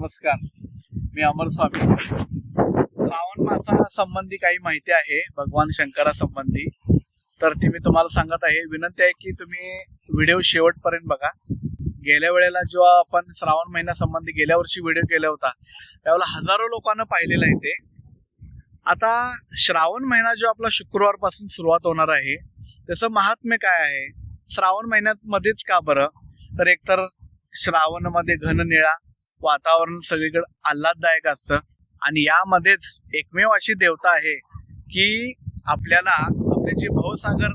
नमस्कार. मी अमर स्वामी. श्रावण मासा संबंधी काही माहिती आहे भगवान शंकरा संबंधी. तर ती मी तुम्हाला सांगत आहे. विनंती आहे की तुम्ही व्हिडिओ शेवटपर्यंत बघा. गेल्या वेळेला जेव्हा आपण श्रावण महिन्यासंबंधी गेल्या वर्षी व्हिडिओ केला होता त्यावेळेला हजारो लोकांना पाहिलेलं आहे ते. आता श्रावण महिना जो आपला शुक्रवारपासून सुरुवात होणार आहे त्याचं महात्म्य काय आहे? श्रावण महिन्यात मध्येच का बरं? तर एकतर श्रावणमध्ये घन निळा वातावरण सगळीकडे आल्हाददायक असतं. आणि यामध्येच एकमेव अशी देवता आहे की आपल्याला आपले जे भवसागर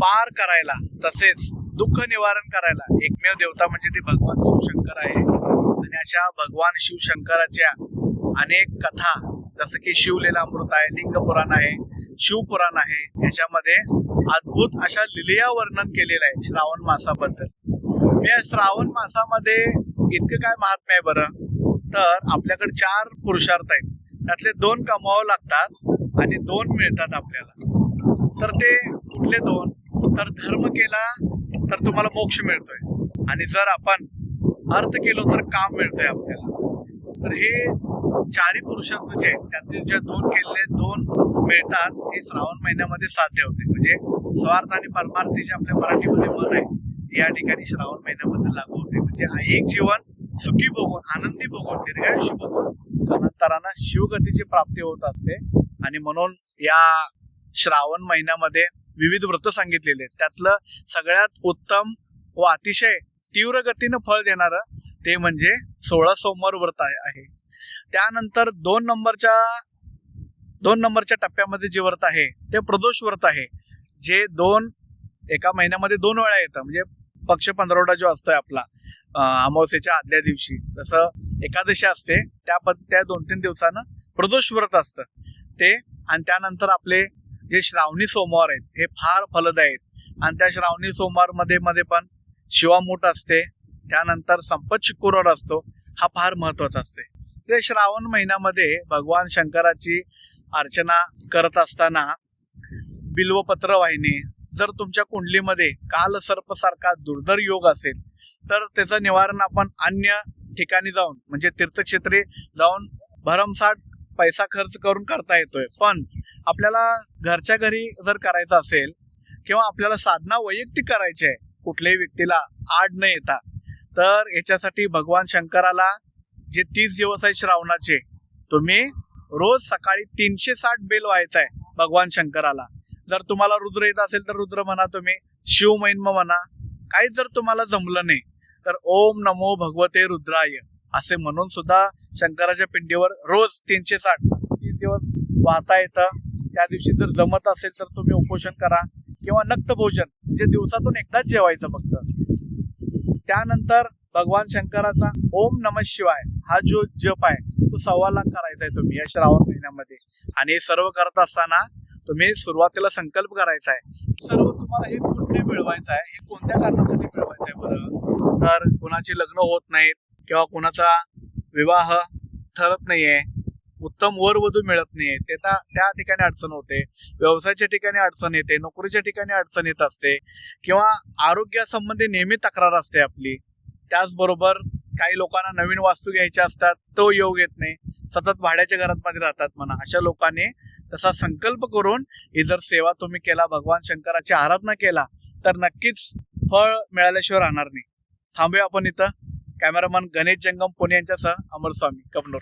पार करायला तसेच दुःख निवारण करायला एकमेव देवता म्हणजे ते भगवान शिवशंकर आहे. आणि अशा भगवान शिवशंकराच्या अनेक कथा जसं की शिवलीला अमृत आहे लिंग पुराण आहे शिवपुराण आहे याच्यामध्ये अद्भुत अशा लिलिया वर्णन केलेलं आहे श्रावण मासाबद्दल. या श्रावण मासामध्ये इतकं काय महात्म्य आहे बरं. तर आपल्याकडे चार पुरुषार्थ आहेत. त्यातले दोन कमावं लागतात आणि दोन मिळतात आपल्याला. तर ते कुठले दोन? तर धर्म केला तर तुम्हाला मोक्ष मिळतोय. आणि जर आपण अर्थ केलो तर काम मिळतंय आपल्याला. तर हे चारही पुरुषार्थ जे आहेत त्यातील जे दोन केलेले दोन मिळतात हे श्रावण महिन्यामध्ये साध्य होते. म्हणजे स्वार्थ आणि परमार्थी जे आपल्या मराठीमध्ये मन आहे या ठिकाणी श्रावण महिन्यामध्ये लागू होते. म्हणजे एक जीवन सुखी बघून आनंदी बघून दीर्घायुष्य बघून कालांतरानं शिवगतीची प्राप्ती होत असते. आणि म्हणून या श्रावण महिन्यामध्ये विविध व्रत सांगितलेले त्यातलं सगळ्यात उत्तम व अतिशय तीव्र गतीनं फळ देणारं ते म्हणजे सोळा सोमवार व्रत आहे. त्यानंतर दोन नंबरच्या दोन नंबरच्या टप्प्यामध्ये जे व्रत आहे ते प्रदोष व्रत आहे. जे दोन एका महिन्यामध्ये दोन वेळा येतं. म्हणजे पक्ष पंधरवडा जो असतोय आपला अमावस्येच्या आदल्या दिवशी जसं एकादशी असते त्या पद त्या दोन तीन दिवसानं प्रदोष व्रत असतं. ते आणि त्यानंतर आपले जे श्रावणी सोमवार आहेत हे फार फलदायी आहेत. आणि त्या श्रावणी सोमवारमध्ये मध्ये पण शिवामूठ असते त्यानंतर संपत शुक्रवार असतो हा फार महत्त्वाचा असते. ते श्रावण महिन्यामध्ये भगवान शंकराची अर्चना करत असताना बिल्वपत्र वाहिनी जर तुमच्या कुंडलीमध्ये काल सर्पसारखा दुर्धर योग असेल तर त्याचं निवारण आपण अन्य ठिकाणी जाऊन म्हणजे तीर्थक्षेत्रे जाऊन भरमसाठ पैसा खर्च करून करता येतोय. पण आपल्याला घरच्या घरी जर करायचं असेल किंवा आपल्याला साधना वैयक्तिक करायची आहे कुठल्याही व्यक्तीला आड न येता तर याच्यासाठी भगवान शंकराला जे तीस दिवस आहे श्रावणाचे तुम्ही रोज सकाळी तीनशे साठ बेल व्हायचा आहे भगवान शंकराला. जर तुम्हाला रुद्र येत असेल तर रुद्र म्हणा तुम्ही. शिव म्हणा. काही जर तुम्हाला जमलं नाही तर ओम नमो भगवते रुद्राय. असे म्हणून सुद्धा शंकराच्या पिंडीवर रोज तीनशे साठ तीस दिवस वाहता येतं. त्या दिवशी जर जमत असेल तर तुम्ही उपोषण करा किंवा नक्त भोजन म्हणजे दिवसातून एकदाच जेवायचं फक्त. त्यानंतर भगवान शंकराचा ओम नम शिवाय हा जो जप आहे तो सव्वा लाख करायचा आहे तुम्ही या श्रावण महिन्यामध्ये. आणि हे सर्व करत असताना तुम्ही सुरुवातीला संकल्प करायचा आहे. सर्व तुम्हाला हे पुण्य मिळवायचं आहे. हे कोणत्या कारणासाठी मिळवायचं आहे बरं? तर कुणाची लग्न होत नाहीत किंवा कुणाचा विवाह ठरत नाहीये उत्तम वर वधू मिळत नाहीये ते तर त्या ठिकाणी अडचण होते. व्यवसायाच्या ठिकाणी अडचण येते नोकरीच्या ठिकाणी अडचण येत असते किंवा आरोग्यासंबंधी नेहमी तक्रार असते आपली. त्याचबरोबर काही लोकांना नवीन वास्तू घ्यायच्या असतात तो योग येत नाही. सतत भाड्याच्या घरात मध्ये राहतात म्हणा. अशा लोकांनी तसा संकल्प करून ही जर सेवा तुम्ही केला भगवान शंकराची आराधना केला तर नक्कीच फळ मिळाल्याशिवाय राहणार नाही. थांबूया आपण इथं. कॅमेरामन गणेश जंगम पुणे यांच्यासह अमर स्वामी कपनूर.